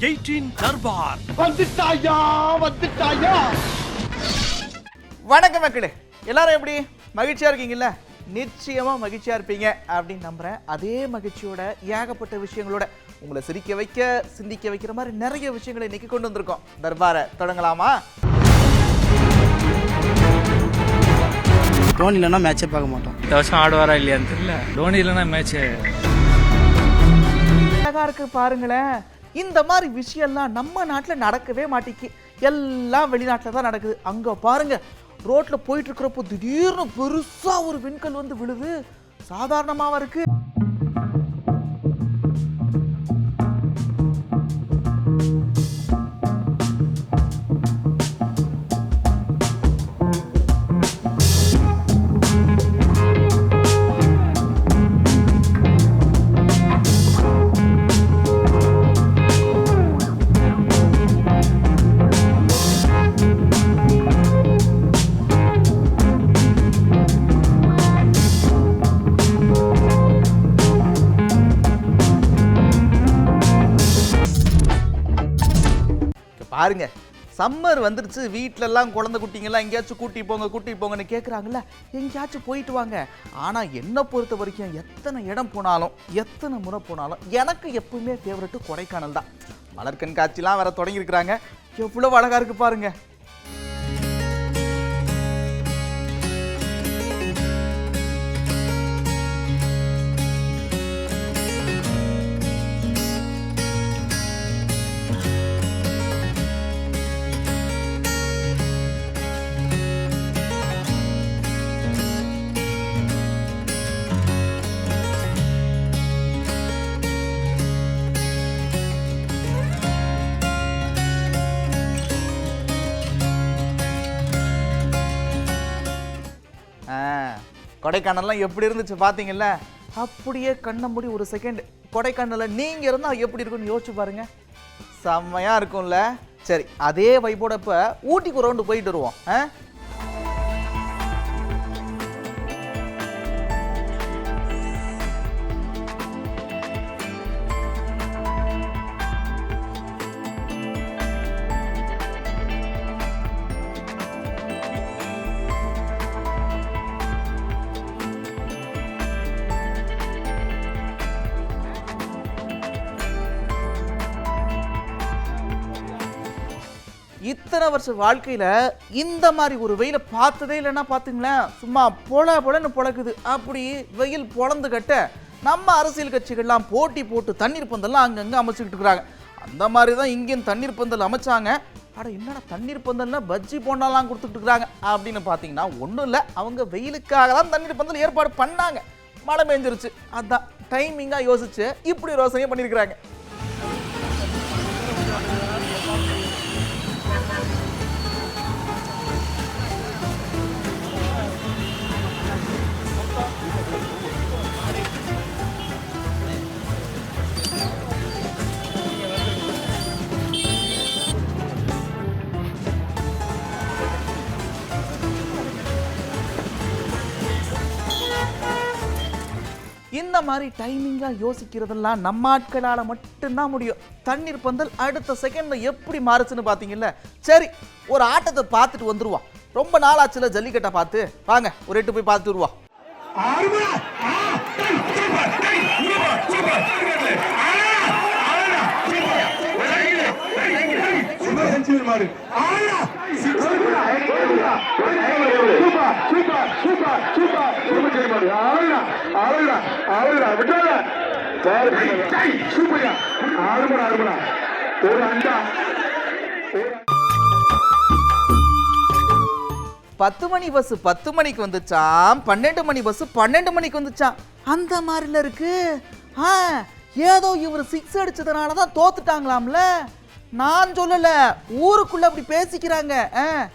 Eighteen Darbar. வந்துட்டாயா வந்துட்டாயா? வணக்கம் மக்களே. எல்லாரும் எப்படி? மகிழ்ச்சியா இருக்கீங்கல்ல? நிச்சயமா மகிழ்ச்சியா இருப்பீங்க அப்படின்னு நம்புறேன். அதே மகிழ்ச்சியோட ஏகப்பட்ட விஷயங்களோட உங்களை சிரிக்க வைக்க சிந்திக்க வைக்கிற மாதிரி நிறைய விஷயங்களை இன்னைக்கு கொண்டு வந்திருக்கோம். தர்பாரை தொடங்கலாமா? தோனி இல்லைன்னா மேட்சே பார்க்க மாட்டோம். இந்த வருஷம் ஆடுவாரா இல்லையான்னு தெரியல. தோனி இல்லைன்னா மேட்ச் அழகா இருக்கு பாருங்களேன். இந்த மாதிரி விஷயம்லாம் நம்ம நாட்டில் நடக்கவே மாட்டேங்கி. எல்லாம் வெளிநாட்டில் தான் நடக்குது. அங்கே பாருங்க ரோட்டில் போயிட்டு இருக்கிறப்போ திடீர்னு பெருசாக ஒரு விண்கல் வந்து விழுது. சாதாரணமாக இருக்குது பாருங்க சம்மர் வந்துருச்சு வீட்டிலலாம் குழந்தை குட்டிங்கெல்லாம் எங்கேயாச்சும் கூட்டி போங்க கூட்டி போங்கன்னு கேட்குறாங்கல்ல எங்கேயாச்சும் போயிட்டு வாங்க. ஆனால் என்னை பொறுத்த வரைக்கும் எத்தனை இடம் போனாலும் எத்தனை முறை போனாலும் எனக்கு எப்பவுமே ஃபேவரட்டு கொடைக்கானல் தான். மலர் கண்காட்சிலாம் வேற தொடங்கியிருக்கிறாங்க. எவ்வளோ அழகாக இருக்குது பாருங்கள் கொடைக்கானல்லாம் எப்படி இருந்துச்சு பார்த்தீங்கல்ல அப்படியே கண்ணை மூடி ஒரு செகண்ட் கொடைக்கானலில் நீங்கள் இருந்தால் எப்படி இருக்கும்னு யோசிச்சு பாருங்க. செம்மையாக இருக்கும்ல. சரி அதே வைப்போட இப்போ ஊட்டிக்கு ஒரு ரவுண்டு போயிட்டு வருவோம். ஆ? இத்தனை வருஷ வாழ்க்கையில இந்த மாதிரி ஒரு வெயிலை பார்த்ததே இல்லைன்னா பார்த்துங்களேன் சும்மா பொல பொலன்னு பொழக்குது அப்படி வெயில் பொழந்து கட்ட நம்ம அரசியல் கட்சிகள்லாம் போட்டி போட்டு தண்ணீர் பந்தல்லாம் அங்கங்கே அமைச்சுக்கிட்டு இருக்கிறாங்க. அந்த மாதிரி தான் இங்கேயும் தண்ணீர் பந்தல் அமைச்சாங்க. ஆனால் என்னடா தண்ணீர் பந்தல்னா பஜ்ஜி போண்டாலாம் கொடுத்துட்டு இருக்கிறாங்க. அப்படின்னு பார்த்தீங்கன்னா ஒன்றும் இல்லை. அவங்க வெயிலுக்காக தான் தண்ணீர் பந்தல் ஏற்பாடு பண்ணாங்க. மழை பெஞ்சிருச்சு. அதான் டைமிங்காக யோசிச்சு இப்படி யோசனையை பண்ணியிருக்கிறாங்க. இந்த மாதிரி டைமிங்காக யோசிக்கிறதெல்லாம் நம்ம ஆட்களால் மட்டும்தான் முடியும். தண்ணீர் பந்தல் அடுத்த செகண்ட்ல எப்படி மாறுச்சுன்னு பார்த்தீங்கல்ல சரி ஒரு ஆட்டத்தை பார்த்துட்டு வந்துருவான் ரொம்ப நாளாச்சுல ஜல்லிக்கட்டை பார்த்து. வாங்க ஒரு எட்டு போய் பத்து மணி பஸ் பத்து மணிக்கு வந்துச்சாம். பன்னெண்டு மணி பஸ் பன்னெண்டு மணிக்கு வந்துச்சான் அந்த மாதிரில இருக்கு. ஆ ஏதோ இவர் சிக்ஸ் அடிச்சதுனால தான் தோத்துட்டாங்களாம்ல. நான் சொல்லல ஊருக்குள்ள அப்படி பேசிக்கிறாங்க ஆ.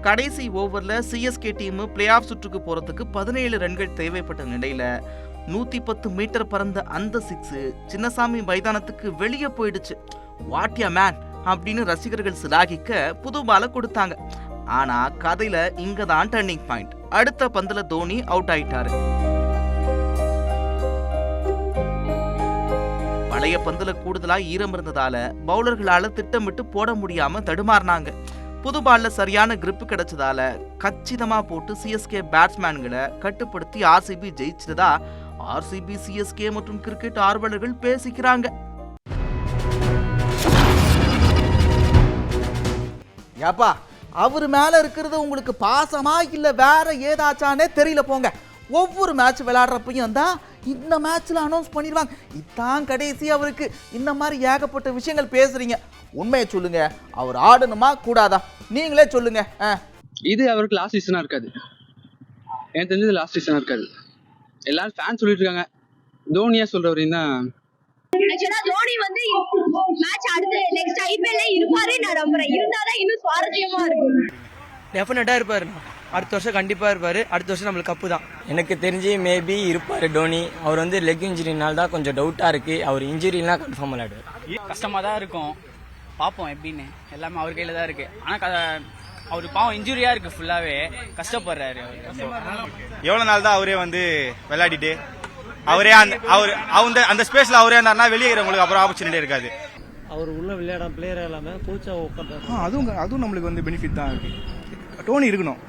கடைசி ஓவர்ல சிஎஸ்கே டீம் பிளே ஆஃப் சுற்றுக்கு போறதுக்கு பதினேழு ரன்கள் தேவைப்பட்ட நிலையில நூத்தி பத்து மீட்டர் பறந்த அந்த சிக்ஸ் சின்னசாமி மைதானத்துக்கு வெளியே போயிடுச்சு. வாட்யா மேன் அப்படின்னு ரசிகர்கள் சிலாகிக்க புது பால கொடுத்தாங்க. ஆனா கதையில இங்கே தான் டர்னிங் பாயிண்ட் அடுத்த பந்துல தோனி அவுட் ஆயிட்டாரு. பழைய பந்துல கூடுதலா ஈரம் இருந்ததால பவுலர்களால திட்டமிட்டு போட முடியாம தடுமாறினாங்க. புது பால்ல சரியான கிரிப்பு கிடைச்சதால கச்சிதமா போட்டு சிஎஸ்கே பேட்ஸ்மேன்களை கட்டுப்படுத்தி ஆர்சிபி ஜெயிச்சதா ஆர்சிபி சிஎஸ்கே மற்றும் கிரிக்கெட் ஆர்வலர்கள் பேசிக்கிறாங்க. ஏப்பா அவர் மேல இருக்கிறது உங்களுக்கு பாசமா இல்ல வேற ஏதாச்சானே தெரியல போங்க. ஒவ்வொரு மேட்ச் விளையாடுறப்பையும் தான் இந்த மேட்ச்ல அனௌன்ஸ் பண்ணிடுவாங்க. இதான் கடைசி அவருக்கு. இந்த மாதிரி ஏகப்பட்ட விஷயங்கள் பேசுறீங்க. உண்மையை சொல்லுங்க. அவர் ஆடணுமா கூடாதா? நீங்களே சொல்லுங்க. இது அவருக்கு லாஸ்ட் சீசனா இருக்காது. எனக்கு தெரிஞ்சது லாஸ்ட் சீசனா இருக்காது. எல்லாரும் ஃபேன் சொல்லிட்டு இருக்காங்க. தோனியா சொல்ற வரையும் தான் ஆக்சுவலா தோனி வந்து மேட்ச் அடுத்து நெக்ஸ்ட் ஐபிஎல்ல இருப்பாரு நான் நம்புறேன். இருந்தாதான் இன்னும் சுவாரஸ்யமா இருக்கும். டெஃபினட்டாக இருப்பார் அடுத்த வருஷம் கண்டிப்பாக இருப்பார். அடுத்த வருஷம் நம்மளுக்கு கப்பு தான். எனக்கு தெரிஞ்சு மேபி இருப்பார் டோனி. அவர் வந்து லெக் இன்ஜுரினால தான் கொஞ்சம் டவுட்டாக இருக்கு. அவர் இன்ஜுரிலாம் கன்ஃபார்ம் விளையாடுவார் கஷ்டமாக தான் இருக்கும். பார்ப்போம் எப்படின்னு. எல்லாமே அவர் கையில் தான் இருக்கு. ஆனால் அவர் பாவம் இன்ஜுரியாக இருக்கு ஃபுல்லாகவே கஷ்டப்படுறாரு. எவ்வளவு நாள் தான் அவரே வந்து விளையாடிட்டு? அவரே அந்த அவர் அந்த அந்த ஸ்பேஸ்ல அவரே இருந்தாருன்னா வெளியே இருக்கிறவங்களுக்கு அப்புறம் ஆப்பர்ச்சுனிட்டி இருக்காது. அவர் உள்ள விளையாட பிளேயர் எல்லாமே கோச்சா உட்காந்து அதுவும் அதுவும் நம்மளுக்கு வந்து பெனிஃபிட் தான் இருக்கு. டோனி இருக்கணும்.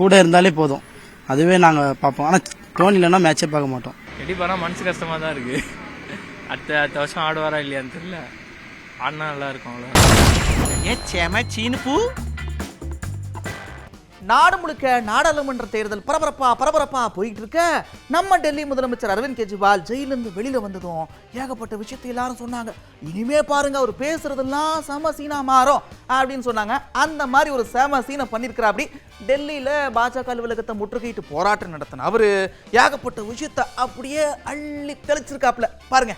கூட இருந்தாலே போதும். அதுவே நாங்க பார்ப்போம். ஆனா டோனி இல்லைன்னா மேட்சே பார்க்க மாட்டோம். பண்ணா மனசு கஷ்டமா தான் இருக்கு. அடுத்த அடுத்த வருஷம் ஆடுவாரா இல்லையான்னு தெரியல. ஆடினா நல்லா இருக்கும் அவ்வளோ நாடு முழுக்க நாடாளுமன்ற தேர்தல் பரபரப்பா பரபரப்பா போயிட்டு இருக்க. நம்ம டெல்லி முதலமைச்சர் அரவிந்த் கெஜ்ரிவால் ஜெயிலிருந்து வெளியில வந்ததும் ஏகப்பட்ட விஷயத்தை எல்லாரும் சொன்னாங்க. இனிமே பாருங்க அவர் பேசுறதெல்லாம் செம சீனா மாறும் அப்படின்னு சொன்னாங்க. அந்த மாதிரி ஒரு செம சீனை பண்ணிருக்கிற அப்படி டெல்லியில பாஜக அலுவலகத்தை முற்றுகையிட்டு போராட்டம் நடத்தின அவர் ஏகப்பட்ட விஷயத்தை அப்படியே அள்ளி தெளிச்சிருக்காப்ல. பாருங்க.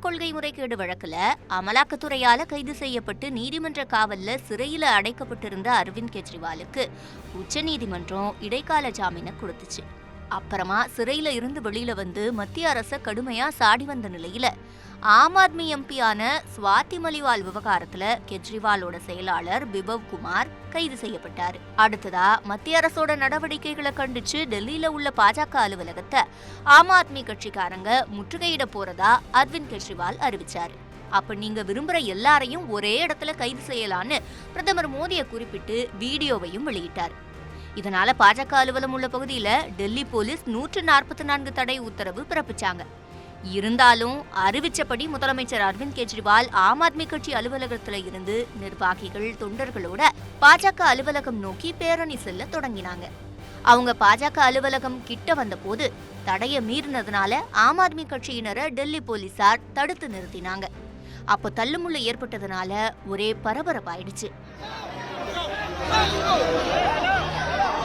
கொள்கை முறைகேடு வழக்குல அமலாக்கத்துறையால கைது செய்யப்பட்டு நீதிமன்ற காவல்ல சிறையில அடைக்கப்பட்டிருந்த அரவிந்த் கெஜ்ரிவாலுக்கு உச்சநீதிமன்றம் இடைக்கால ஜாமீனை கொடுத்துச்சு. அப்புறமா சிறையில இருந்து வெளியில வந்து மத்திய அரச கடுமையா சாடி வந்த நிலையில ஆம் ஆத்மி எம்பியான ஸ்வாதி மலிவால் விவகாரத்துல கெஜ்ரிவாலோட செயலாளர் பிபவ் குமார் கைது செய்யப்பட்டார். அடுத்ததா மத்திய அரசோட நடவடிக்கைகளை கண்டிச்சு டெல்லியில உள்ள பாஜக அலுவலகத்தை ஆம் ஆத்மி கட்சிக்காரங்க முற்றுகையிட போறதா அரவிந்த் கெஜ்ரிவால் அறிவிச்சார். அப்ப நீங்க விரும்புற எல்லாரையும் ஒரே இடத்துல கைது செய்யலான்னு பிரதமர் மோடியை குறிப்பிட்டு வீடியோவையும் வெளியிட்டார். இதனால பாஜக அலுவலம் உள்ள பகுதியில டெல்லி போலீஸ் நூற்று நாற்பத்தி நான்கு தடை உத்தரவு பிறப்பிச்சாங்க. இருந்தாலும் அறிவிச்சபடி முதலமைச்சர் அரவிந்த் கெஜ்ரிவால் ஆம் ஆத்மி கட்சி அலுவலகத்துல இருந்து நிர்வாகிகள் தொண்டர்களோட பாஜக அலுவலகம் நோக்கி பேரணி செல்ல தொடங்கினாங்க. அவங்க பாஜக அலுவலகம் கிட்ட வந்தபோது தடையை மீறினதுனால ஆம் ஆத்மி கட்சியினரை டெல்லி போலீசார் தடுத்து நிறுத்தினாங்க. அப்போ தள்ளுமுள்ளு ஏற்பட்டதுனால ஒரே பரபரப்பாயிடுச்சு.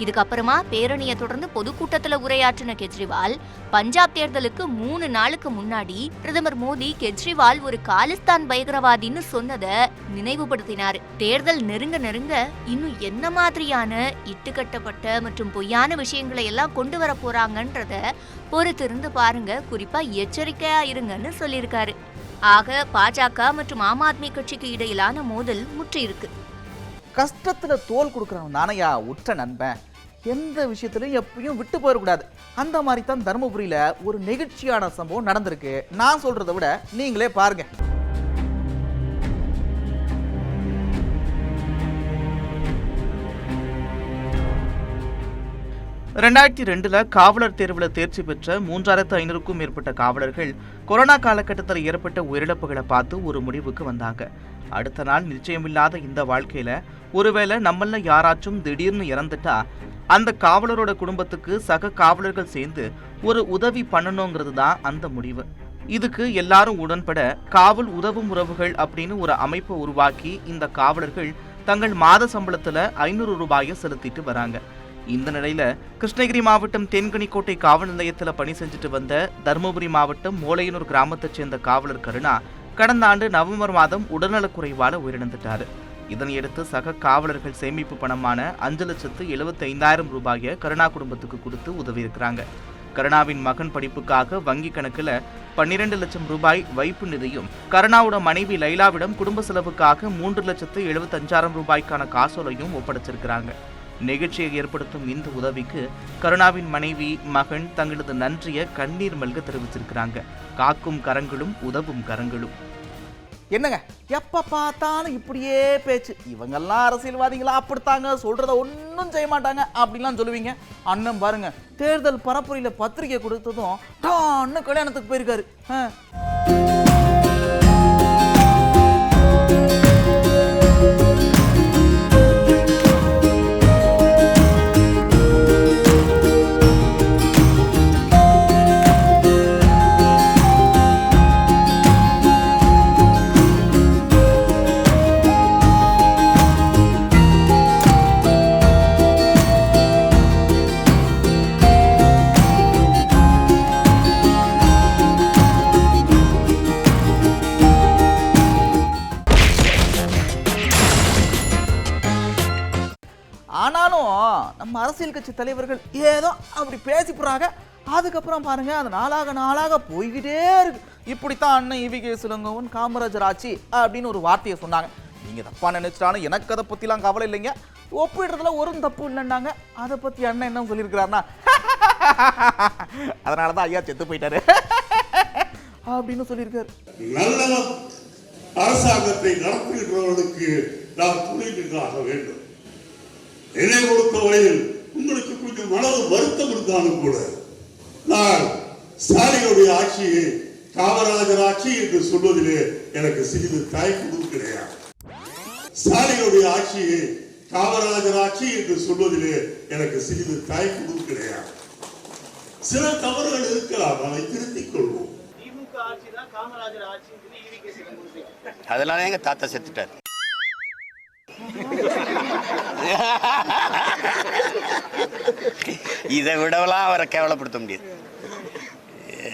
இதுக்கப்புறமா பேரணியை தொடர்ந்து பொதுக்கூட்டத்தில் உரையாற்றின கெஜ்ரிவால் பஞ்சாப் தேர்தலுக்கு மூணு நாளுக்கு முன்னாடி பிரதமர் மோடி கெஜ்ரிவால் ஒரு காலிஸ்தான் பயங்கரவாதின்னு சொன்னதை நினைவுபடுத்தினார். தேர்தல் நெருங்க நெருங்க இன்னும் என்ன மாதிரியான இட்டுக்கட்டப்பட்ட மற்றும் பொய்யான விஷயங்களை எல்லாம் கொண்டு வர போறாங்கன்றத பொறுத்திருந்து பாருங்க. குறிப்பா எச்சரிக்கையா இருங்கன்னு சொல்லியிருக்காரு. ஆக பாஜக மற்றும் ஆம் ஆத்மி கட்சிக்கு இடையிலான மோதல் முற்றியிருக்கு. கஷ்டத்துல தோல் கொடுக்குறவன் நானையா உற்ற நண்பன். எந்த விஷயத்துலையும் எப்பயும் விட்டு போயிடக்கூடாது. அந்த மாதிரி தான் தருமபுரியில ஒரு நெகிழ்ச்சியான சம்பவம் நடந்திருக்கு. நான் சொல்றதை விட நீங்களே பாருங்க. ரெண்டாயிரத்தி ரெண்டில் காவலர் தேர்வில் தேர்ச்சி பெற்ற மூன்றாயிரத்து ஐநூறுக்கும் மேற்பட்ட காவலர்கள் கொரோனா காலகட்டத்தில் ஏற்பட்ட உயிரிழப்புகளை பார்த்து ஒரு முடிவுக்கு வந்தாங்க. அடுத்த நாள் நிச்சயமில்லாத இந்த வாழ்க்கையில ஒருவேளை நம்மள யாராச்சும் திடீர்னு இறந்துட்டா அந்த காவலரோட குடும்பத்துக்கு சக காவலர்கள் சேர்ந்து ஒரு உதவி பண்ணணுங்கிறது தான் அந்த முடிவு. இதுக்கு எல்லாரும் உடன்பட காவல் உதவும் உறவுகள் அப்படின்னு ஒரு அமைப்பை உருவாக்கி இந்த காவலர்கள் தங்கள் மாத சம்பளத்துல ஐநூறு ரூபாயை செலுத்திட்டு வராங்க. இந்த நிலையில கிருஷ்ணகிரி மாவட்டம் தென்கனிக்கோட்டை காவல் நிலையத்தில் பணி செஞ்சுட்டு வந்த தருமபுரி மாவட்டம் மோலையனூர் கிராமத்தைச் சேர்ந்த காவலர் கருணா கடந்த ஆண்டு நவம்பர் மாதம் உடல்நலக்குறைவால உயிரிழந்துட்டாரு. இதனையடுத்து சக காவலர்கள் சேமிப்பு பணமான அஞ்சு லட்சத்து எழுபத்தி ஐந்தாயிரம் ரூபாயை கருணா குடும்பத்துக்கு கொடுத்து உதவியிருக்கிறாங்க. கருணாவின் மகன் படிப்புக்காக வங்கி கணக்கில் பன்னிரண்டு லட்சம் ரூபாய் வைப்பு நிதியும் கருணாவோட மனைவி லைலாவிடம் குடும்ப செலவுக்காக மூன்று லட்சத்து எழுபத்தஞ்சாயிரம் ரூபாய்க்கான காசோலையும் ஒப்படைச்சிருக்கிறாங்க. நிகழ்ச்சியை ஏற்படுத்தும் இந்த உதவிக்கு கருணாவின் மனைவி மகன் தங்களது நன்றியை கண்ணீர் மல்க தெரிவிச்சிருக்கிறாங்க. காக்கும் கரங்களும் உதவும் கரங்களும். என்னங்க? எப்ப பார்த்தாலும் இப்படியே பேச்சு. இவங்கெல்லாம் அரசியல்வாதிகளா அப்படித்தாங்க. சொல்றத ஒன்றும் செய்ய மாட்டாங்க. அப்படிலாம் சொல்லுவீங்க. அண்ணன் பாருங்க தேர்தல் பரப்புரையில பத்திரிக்கை கொடுத்ததும் டான்னு கல்யாணத்துக்கு போயிருக்காரு. எதிர்கட்சி தலைவர்கள் ஏதோ அப்படி பேசி போறாங்க. அதுக்கப்புறம் பாருங்க அது நாளாக நாளாக போய்கிட்டே இருக்கு. இப்படித்தான் அண்ணன் இவிகே சிலங்கவன் காமராஜர் ஆட்சி அப்படின்னு ஒரு வார்த்தையை சொன்னாங்க. நீங்க தப்பா நினைச்சிட்டாலும் எனக்கு அதை பத்திலாம் கவலை இல்லைங்க. ஒப்பிடுறதுல ஒரு தப்பு இல்லைன்னாங்க. அதை பத்தி அண்ணன் என்ன சொல்லியிருக்கிறாருன்னா அதனால தான் ஐயா செத்து போயிட்டாரு. அப்படின்னு சொல்லியிருக்காரு. நல்ல அரசாங்கத்தை நடத்துகின்றவர்களுக்கு நாம் துணை வேண்டும். என்னை பொறுத்தவரையில் உங்களுக்கு கொஞ்சம் மனது வருத்தம் இருந்தாலும் கூட நான் ஸ்டாலினுடைய ஆட்சியை காமராஜர் ஆட்சி என்று சொல்வதிலே எனக்கு சிறிது தயக்கமும் கிடையாது. ஸ்டாலினுடைய ஆட்சியை காமராஜர் ஆட்சி என்று சொல்வதிலே எனக்கு சிறிது தயக்கமும் கிடையாது. சில தவறுகள் இருக்கலாம் அதை திருத்திக் கொள்வோம். அதனால எங்க தாத்தா செத்துட்டார். இதை விடவெல்லாம் அவரை கேவலப்படுத்த முடியாது.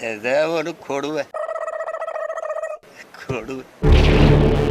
ஏதோ ஒரு கொடுவை. கொடுவை.